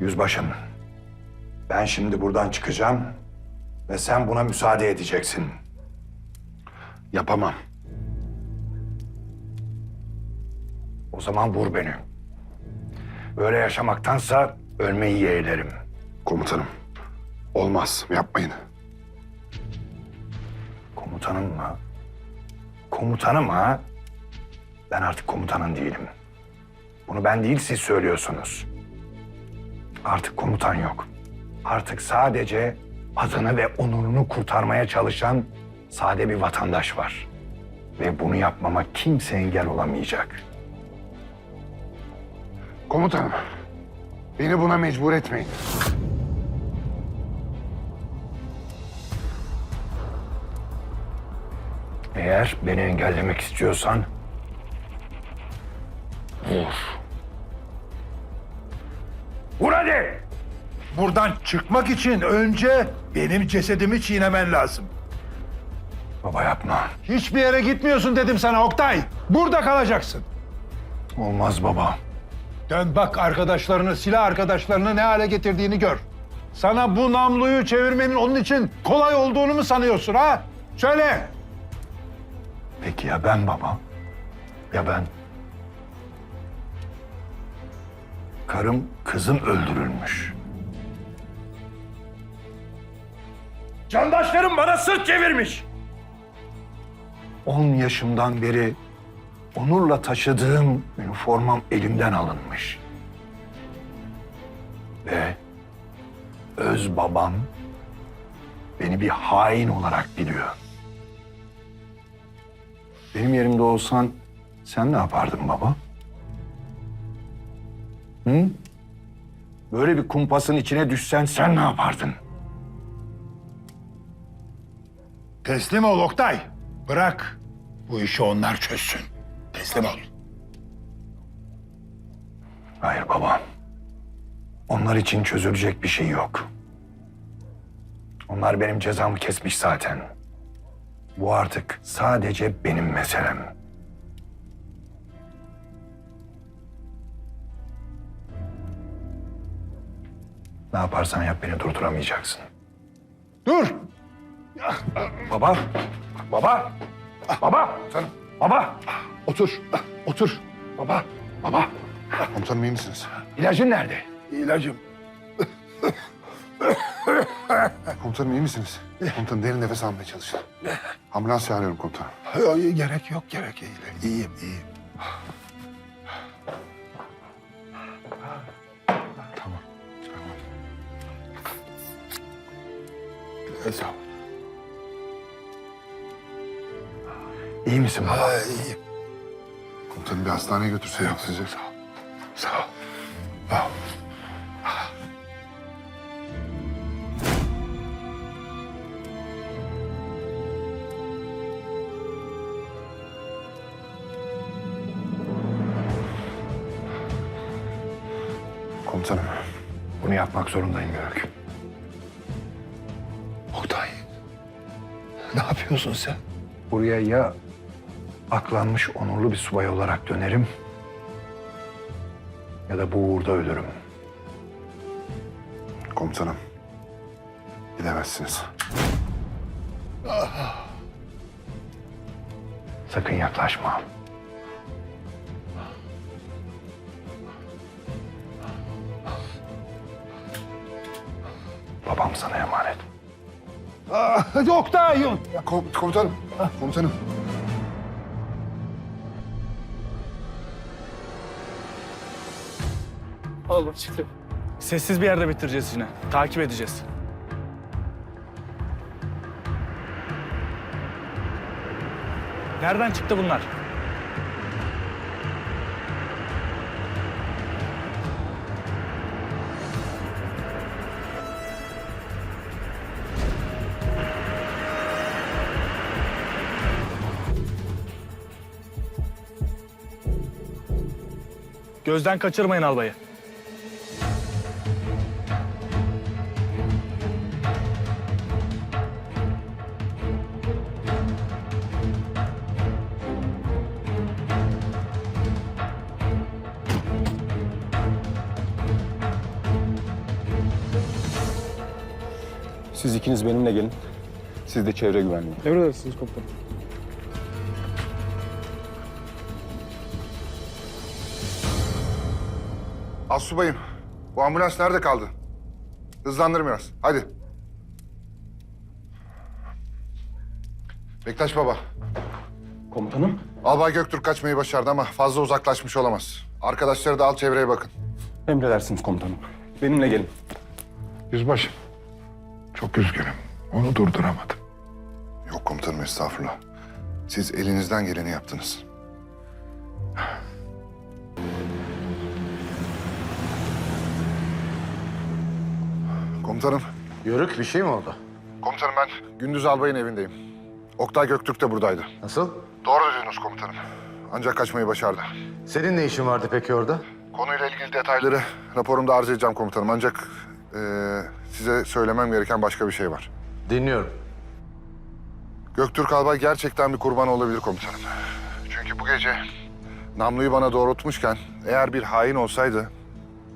Yüzbaşım, ben şimdi buradan çıkacağım ve sen buna müsaade edeceksin. Yapamam. O zaman vur beni. Böyle yaşamaktansa ölmeyi yeğlerim. Komutanım. Olmaz. Yapmayın. Komutanım mı? Komutanım ha? Ben artık komutanın değilim. Bunu ben değil siz söylüyorsunuz. Artık komutan yok. Artık sadece adını ve onurunu kurtarmaya çalışan sade bir vatandaş var. Ve bunu yapmama kimse engel olamayacak. Komutanım. Beni buna mecbur etmeyin. Eğer beni engellemek istiyorsan vur. Vur hadi! Buradan çıkmak için önce benim cesedimi çiğnemen lazım. Baba yapma. Hiçbir yere gitmiyorsun dedim sana Oktay. Burada kalacaksın. Olmaz baba. Dön bak arkadaşlarını, silah arkadaşlarını ne hale getirdiğini gör. Sana bu namluyu çevirmenin onun için kolay olduğunu mu sanıyorsun ha? Söyle. Peki ya ben baba? Ya ben? Karım, kızım öldürülmüş. Candaşlarım bana sırt çevirmiş. On yaşımdan beri onurla taşıdığım üniformam elimden alınmış. Ve öz babam beni bir hain olarak biliyor. Benim yerimde olsan sen ne yapardın baba? Hı? Böyle bir kumpasın içine düşsen sen ne yapardın? Teslim ol Oktay. Bırak. Bu işi onlar çözsün. Teslim ol. Hayır baba. Onlar için çözülecek bir şey yok. Onlar benim cezamı kesmiş zaten. Bu artık sadece benim meselem. Ne yaparsan yap beni durduramayacaksın. Dur. Baba, baba, baba, Komutanım. baba, Otur. Otur. baba, baba. Komutanım iyi misiniz? İlacın nerede? İlacım. Komutanım iyi misiniz? Komutanım derin nefes almaya çalışın. Ambulans çağırıyorum komutanım. Gerek yok, gerek değil. İyiyim, iyiyim. Ol. İyi misin baba? iyiyim. Komutanım bir hastaneye götürseydik sizi. Sağ ol. Sağ ol. Sağ ol. Komutanım. Bunu yapmak zorundayım Yörük. Yapıyorsun sen? Buraya ya aklanmış onurlu bir subay olarak dönerim ya da bu uğurda ölürüm. Komutanım. Gidemezsiniz. Sakın yaklaşma. Babam sana emanet. Hadi Oktay. Ya, kom- komutanım. Komutanım. Allah çıktı. Sessiz bir yerde bitireceğiz yine. Takip edeceğiz. Nereden çıktı bunlar? Gözden kaçırmayın albayı. Siz ikiniz benimle gelin. Siz de çevre güvenliği. Emredersiniz komutanım. Asubayım, bu ambulans nerede kaldı? Hızlandır biraz, hadi. Bektaş baba, Komutanım. Albay Göktürk kaçmayı başardı ama fazla uzaklaşmış olamaz. Arkadaşları da al çevreye bakın. Emredersiniz komutanım. Benimle gelin. Yüzbaşı. Çok üzgünüm. Onu durduramadım. Yok komutanım estağfurullah. Siz elinizden geleni yaptınız. Komutanım. Yörük bir şey mi oldu? Komutanım ben Gündüz Albay'ın evindeyim. Oktay Göktürk de buradaydı. Nasıl? Doğru duydunuz komutanım. Ancak kaçmayı başardı. Senin ne işin vardı peki orada? Konuyla ilgili detayları raporumda arz edeceğim komutanım. Ancak eee, size söylemem gereken başka bir şey var. Dinliyorum. Göktürk Albay gerçekten bir kurban olabilir komutanım. Çünkü bu gece namluyu bana doğrultmuşken eğer bir hain olsaydı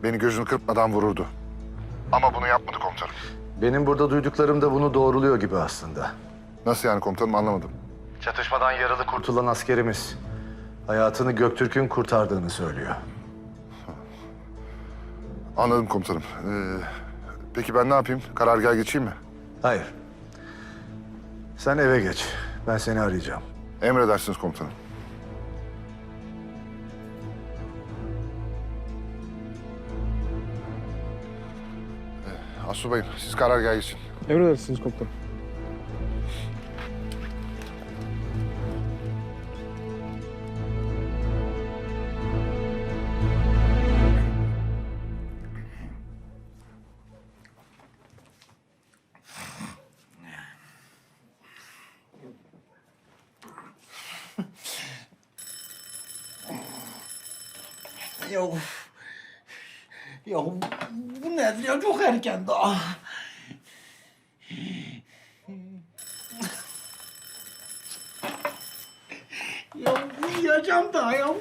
beni gözünü kırpmadan vururdu. Ama bunu yapmadı komutanım. Benim burada duyduklarım da bunu doğruluyor gibi aslında. Nasıl yani komutanım anlamadım. Çatışmadan yaralı kurtulan askerimiz hayatını Göktürk'ün kurtardığını söylüyor. Anladım komutanım. Ee, peki ben ne yapayım? Karargaha geçeyim mi? Hayır. Sen eve geç. Ben seni arayacağım. Emredersiniz komutanım. Asubayım siz karargaha geçin. Emredersiniz komutanım. Çok erken daha. Ya uyuyacağım daha ya.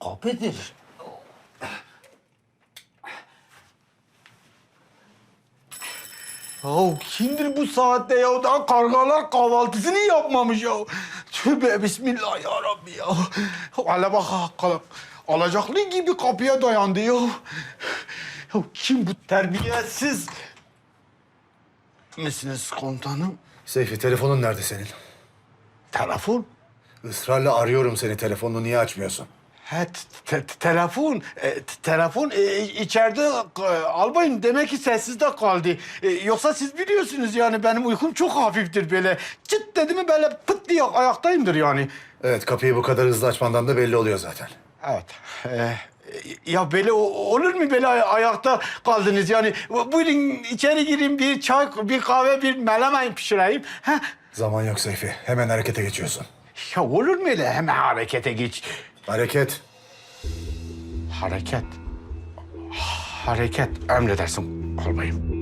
Kapıdır. Ya kimdir bu saatte ya? Daha kargalar kahvaltısını yapmamış ya. Tövbe bismillah ya Rabbi ya. Hala bak hakikaten. Alacaklı gibi kapıya dayandı ya. Ya kim bu terbiyesiz? Misiniz komutanım? Seyfi telefonun nerede senin? Telefon? Israrla arıyorum seni telefonunu niye açmıyorsun? He, te- te- telefon, e, te- telefon e, içeride e, albayım demek ki sessizde kaldı. E, yoksa siz biliyorsunuz yani benim uykum çok hafiftir böyle. Çıt dedi mi böyle pıt diye ayaktayımdır yani. Evet kapıyı bu kadar hızlı açmandan da belli oluyor zaten. Evet. e, ya böyle o- olur mu böyle ay- ayakta kaldınız yani? Buyurun içeri girin bir çay, bir kahve, bir melemen pişireyim. Ha? Zaman yok Seyfi. Hemen harekete geçiyorsun. Ya olur mu öyle hemen harekete geç? Hareket. Hareket. Hareket emredersin albayım.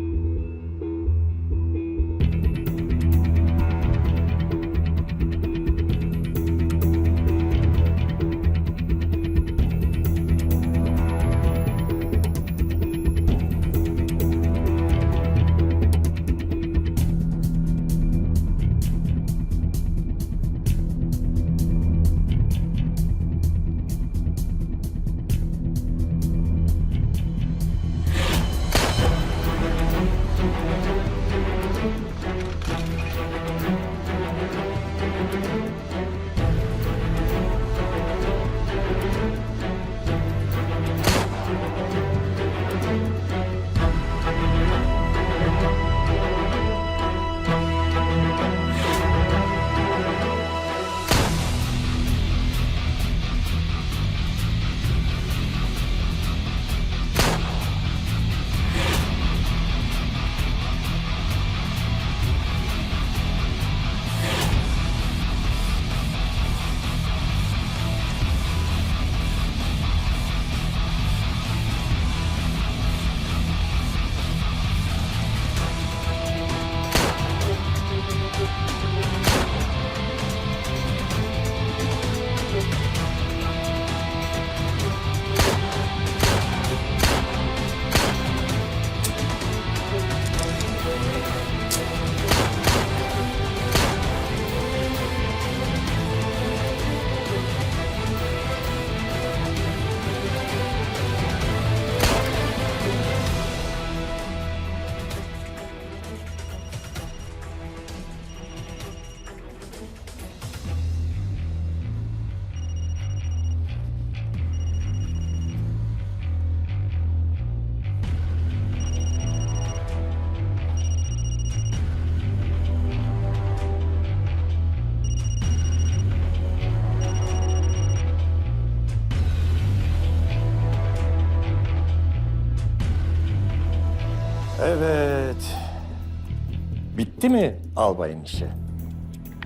Bitti mi albayın işi?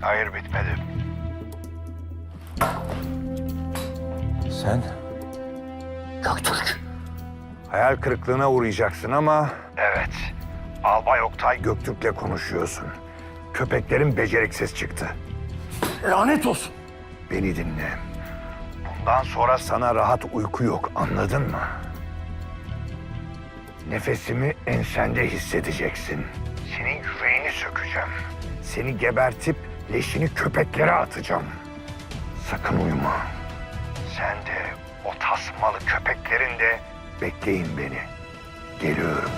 Hayır bitmedi. Sen Göktürk. Hayal kırıklığına uğrayacaksın ama... Evet. Albay Oktay Göktürk'le konuşuyorsun. Köpeklerin beceriksiz çıktı. lanet olsun. Beni dinle. Bundan sonra sana rahat uyku yok anladın mı? Nefesimi ensende hissedeceksin. Senin yüreğini sökeceğim. Seni gebertip leşini köpeklere atacağım. Sakın uyuma. Sen de o tasmalı köpeklerin de bekleyin beni. Geliyorum.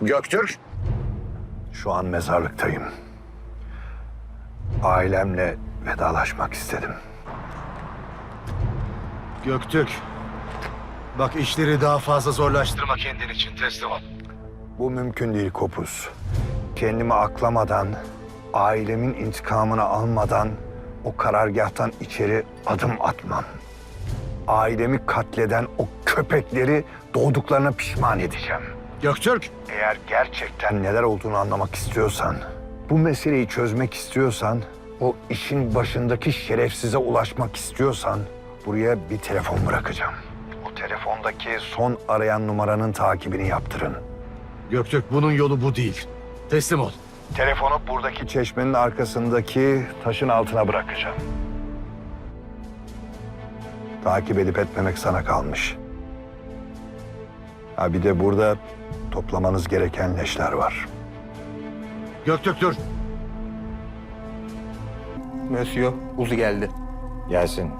Göktürk. Şu an mezarlıktayım. Ailemle vedalaşmak istedim. Göktürk. Bak işleri daha fazla zorlaştırma kendin için. Teslim ol. Bu mümkün değil Kopuz. Kendimi aklamadan, ailemin intikamını almadan o karargahtan içeri adım atmam. Ailemi katleden o köpekleri doğduklarına pişman edeceğim. Göktürk. Eğer gerçekten neler olduğunu anlamak istiyorsan, bu meseleyi çözmek istiyorsan, o işin başındaki şerefsize ulaşmak istiyorsan buraya bir telefon bırakacağım. O telefondaki son arayan numaranın takibini yaptırın. Göktürk bunun yolu bu değil. Teslim ol. Telefonu buradaki çeşmenin arkasındaki taşın altına bırakacağım. Takip edip etmemek sana kalmış. Ha bir de burada toplamanız gereken leşler var. Göktürk dur. Monsieur, Uzi geldi. Gelsin.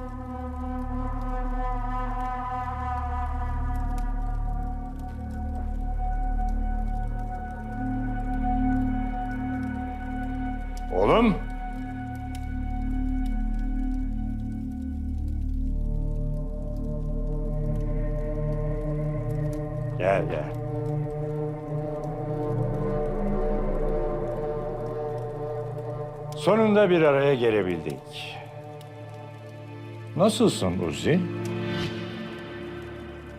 Oğlum. Gel gel. Sonunda bir araya gelebildik. Nasılsın Uzi?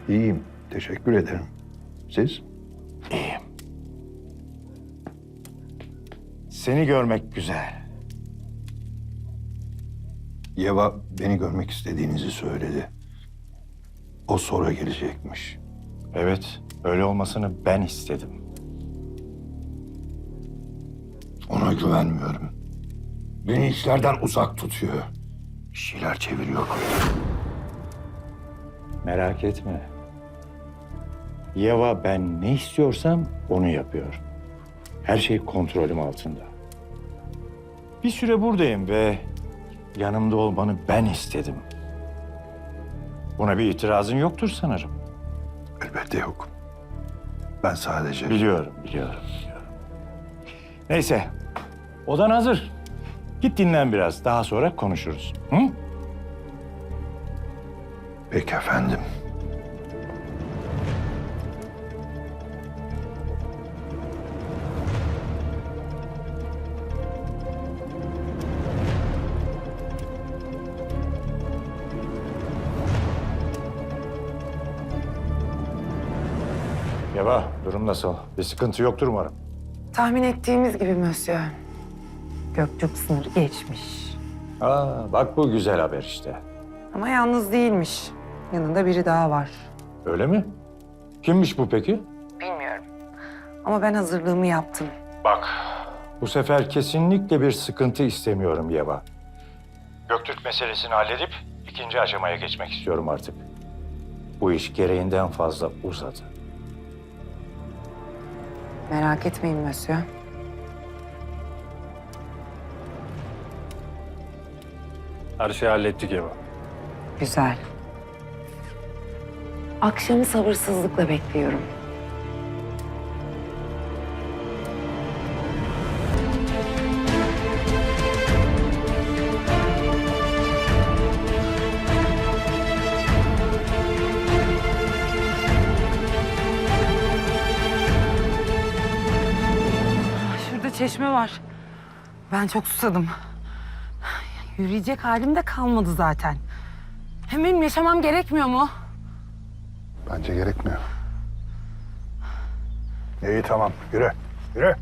İyiyim. Teşekkür ederim. Siz? İyiyim. Seni görmek güzel. Yeva beni görmek istediğinizi söyledi. O sonra gelecekmiş. Evet, öyle olmasını ben istedim. Ona güvenmiyorum. Beni işlerden uzak tutuyor. Bir şeyler çeviriyor. Merak etme. Yeva ben ne istiyorsam onu yapıyor. Her şey kontrolüm altında. Bir süre buradayım ve yanımda olmanı ben istedim. Buna bir itirazın yoktur sanırım. Elbette yok. Ben sadece... Biliyorum, biliyorum, biliyorum. Neyse, odan hazır. Git dinlen biraz, daha sonra konuşuruz. Hı? Peki efendim. Yeva, durum nasıl? Bir sıkıntı yoktur umarım. Tahmin ettiğimiz gibi Mösyö. Göktürk sınırı geçmiş. Aa, bak bu güzel haber işte. Ama yalnız değilmiş. Yanında biri daha var. Öyle mi? Kimmiş bu peki? Bilmiyorum. Ama ben hazırlığımı yaptım. Bak, bu sefer kesinlikle bir sıkıntı istemiyorum Yeva. Göktürk meselesini halledip ikinci aşamaya geçmek istiyorum artık. Bu iş gereğinden fazla uzadı. Merak etmeyin Mösyö. Her şeyi hallettik Eva. Güzel. Akşamı sabırsızlıkla bekliyorum. Şurada çeşme var. Ben çok susadım. Yürüyecek halim de kalmadı zaten. Hem benim yaşamam gerekmiyor mu? Bence gerekmiyor. İyi tamam yürü. Yürü.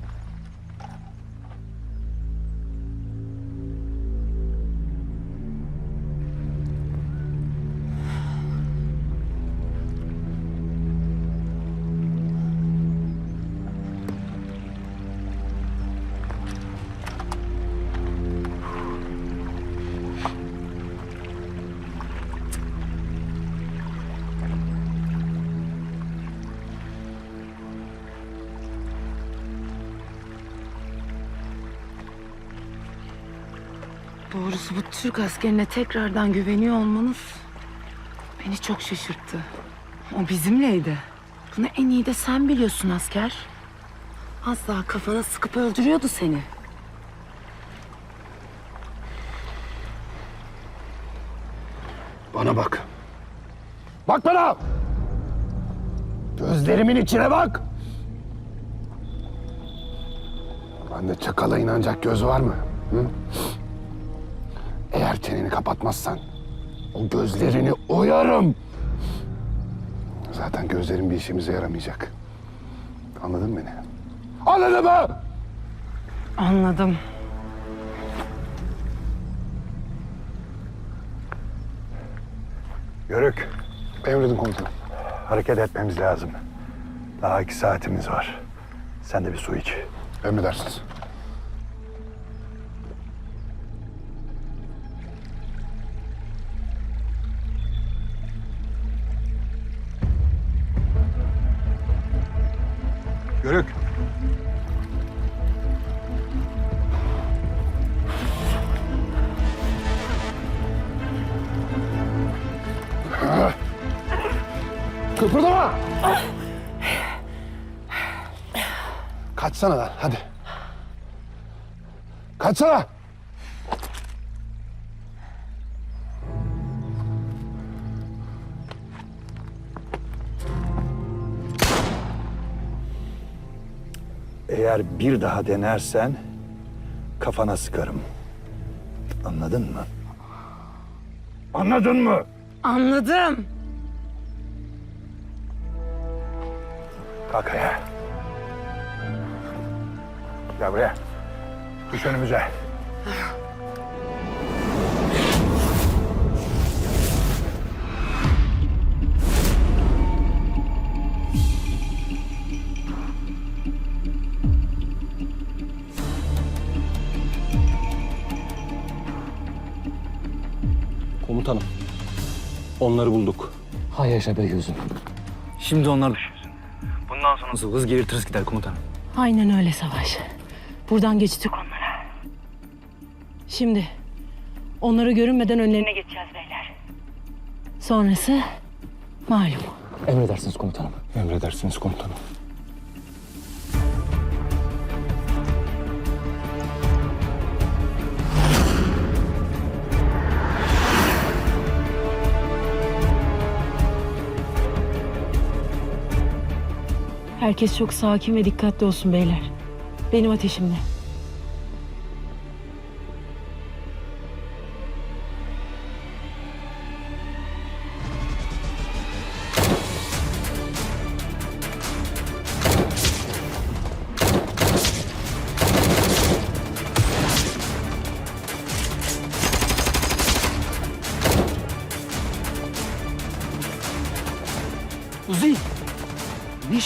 Türk askerine tekrardan güveniyor olmanız beni çok şaşırttı. O bizimleydi. Bunu en iyi de sen biliyorsun asker. Az daha kafana sıkıp öldürüyordu seni. Bana bak. Bak bana! Gözlerimin içine bak! Bende çakala inanacak göz var mı? Hı? Çeneni kapatmazsan o gözlerini oyarım. Zaten gözlerin bir işimize yaramayacak. Anladın mı beni? Anladın mı? Anladım. Yörük. Emredin komutanım. Hareket etmemiz lazım. Daha iki saatimiz var. Sen de bir su iç. Emredersiniz. Kıpırdama! Kaçsana lan hadi. Kaçsana! Eğer bir daha denersen kafana sıkarım. Anladın mı? Anladın mı? Anladım. Kalk ayağa. Gel buraya. Düş önümüze. Komutanım. Onları bulduk. Hay yaşa be gözüm. Şimdi onlar sonrası hız gelir tırıs gider komutanım. Aynen öyle Savaş. Buradan geçtik onlara. Şimdi onları görünmeden önlerine geçeceğiz beyler. Sonrası malum. Emredersiniz komutanım. Emredersiniz komutanım. Herkes çok sakin ve dikkatli olsun beyler. Benim ateşimde.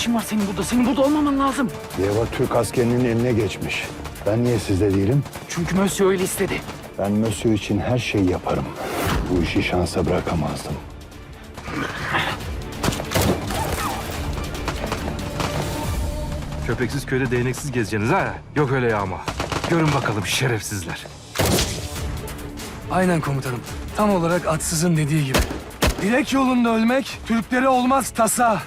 İşin var senin burada? Senin burada olmaman lazım. Yeva Türk askerinin eline geçmiş. Ben niye sizde değilim? Çünkü Mösyö öyle istedi. Ben Mösyö için her şeyi yaparım. Bu işi şansa bırakamazdım. Köpeksiz köyde değneksiz gezeceksiniz ha? Yok öyle yağma. Görün bakalım şerefsizler. Aynen komutanım. Tam olarak atsızın dediği gibi. Dilek yolunda ölmek Türklere olmaz tasa.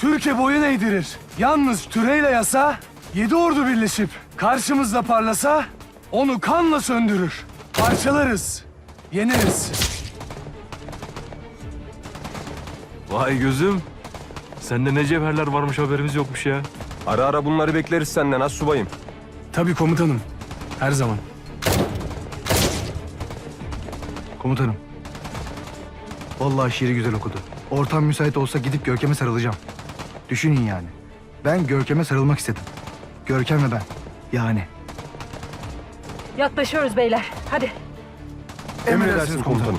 Türkiye boyun eğdirir. Yalnız türeyle yasa, yedi ordu birleşip karşımızda parlasa onu kanla söndürür. Parçalarız, yeneriz. Vay gözüm. Sende ne cevherler varmış haberimiz yokmuş ya. Ara ara bunları bekleriz senden az subayım. Tabii komutanım, her zaman. Komutanım. Vallahi şiiri güzel okudu. Ortam müsait olsa gidip Görkem'e sarılacağım. Düşünün yani. Ben Görkem'e sarılmak istedim. Görkem ve ben. Yani. Yaklaşıyoruz beyler. Hadi. Emredersiniz komutanım.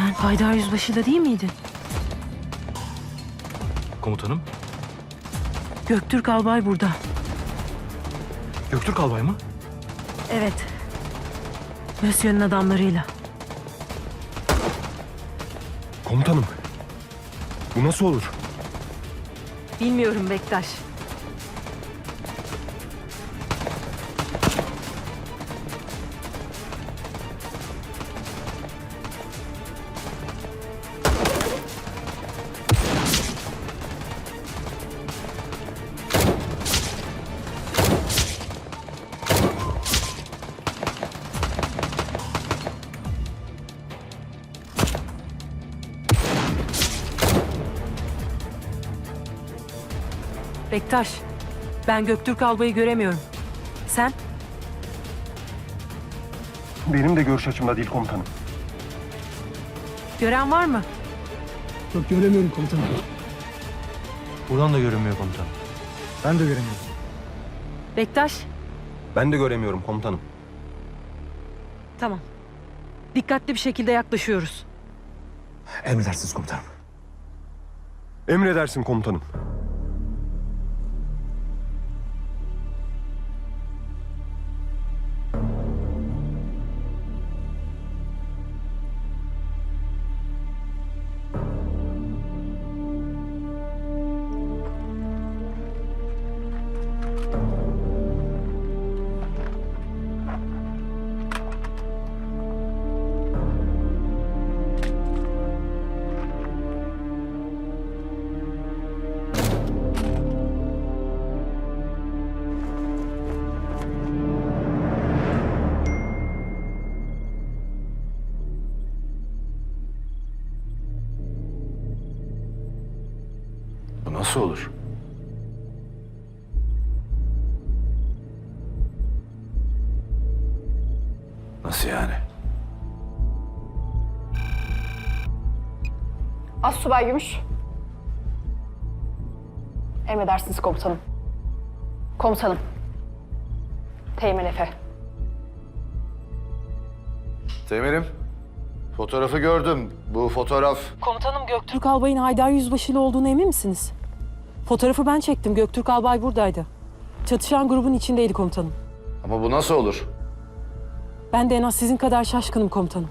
Sen Haydar Yüzbaşı'da değil miydin? Komutanım. Göktürk Albay burada. Göktürk albay mı? Evet. Mösyö'nün adamlarıyla. Komutanım. Bu nasıl olur? Bilmiyorum Bektaş. Bektaş, ben Göktürk Albay'ı göremiyorum. Sen? Benim de görüş açımda değil komutanım. Gören var mı? Yok göremiyorum komutanım. Buradan da görünmüyor komutanım. Ben de göremiyorum. Bektaş, Ben de göremiyorum komutanım. tamam. Dikkatli bir şekilde yaklaşıyoruz. Emredersiniz komutanım. Emredersin komutanım. Nasıl olur? Nasıl yani? Assubay Gümüş. Emredersiniz komutanım. Komutanım. Teğmen Efe. Teğmenim, fotoğrafı gördüm. Bu fotoğraf... Komutanım Göktürk Albay'ın Haydar Yüzbaşı'yla olduğunu emin misiniz? Fotoğrafı ben çektim. Göktürk Albay buradaydı. Çatışan grubun içindeydi komutanım. Ama bu nasıl olur? Ben de en az sizin kadar şaşkınım komutanım.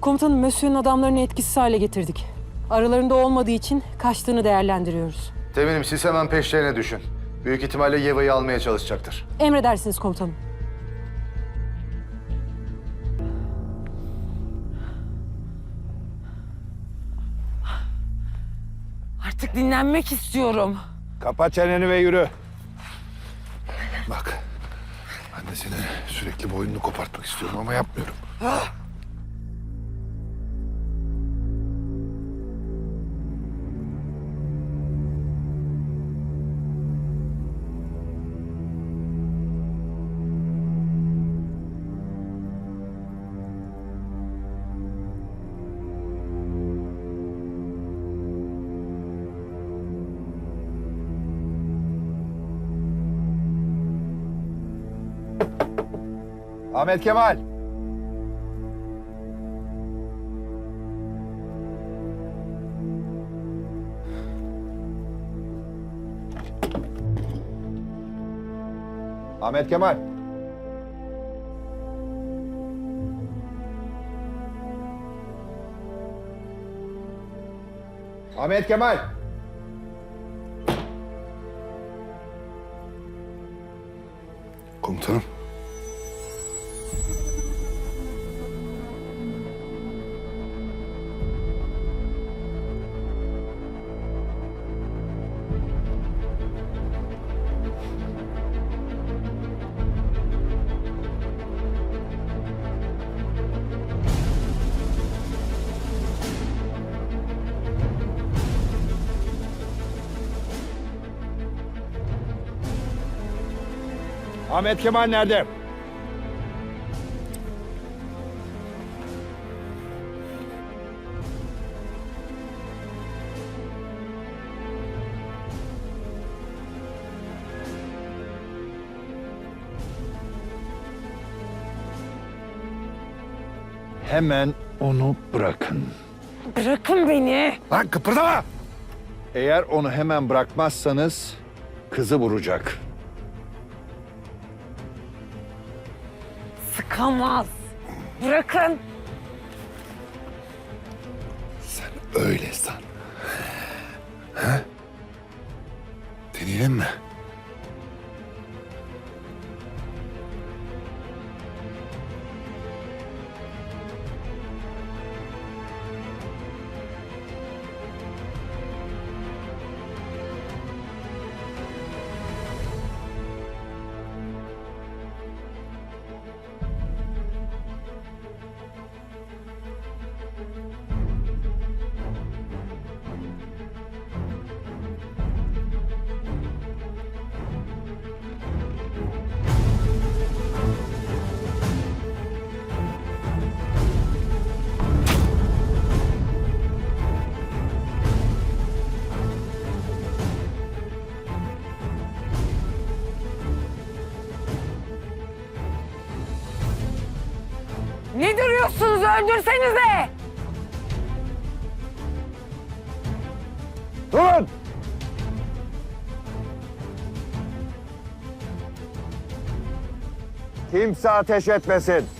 Komutanım, Mösyö'nün adamlarını etkisiz hale getirdik. Aralarında olmadığı için kaçtığını değerlendiriyoruz. Teğmenim siz hemen peşlerine düşün. Büyük ihtimalle Yeva'yı almaya çalışacaktır. Emredersiniz komutanım. Artık dinlenmek istiyorum. Kapa çeneni ve yürü. Bak, ben de seni sürekli boynunu kopartmak istiyorum ama yapmıyorum. Ahmet Kemal. Ahmet Kemal. Ahmet Kemal. Komutanım. Ahmet Kemal nerede? Hemen onu bırakın. Bırakın beni. Lan kıpırdama! Eğer onu hemen bırakmazsanız kızı vuracak. Sıkamaz. Bırakın. Öldürsenize. Durun! Kimse ateş etmesin.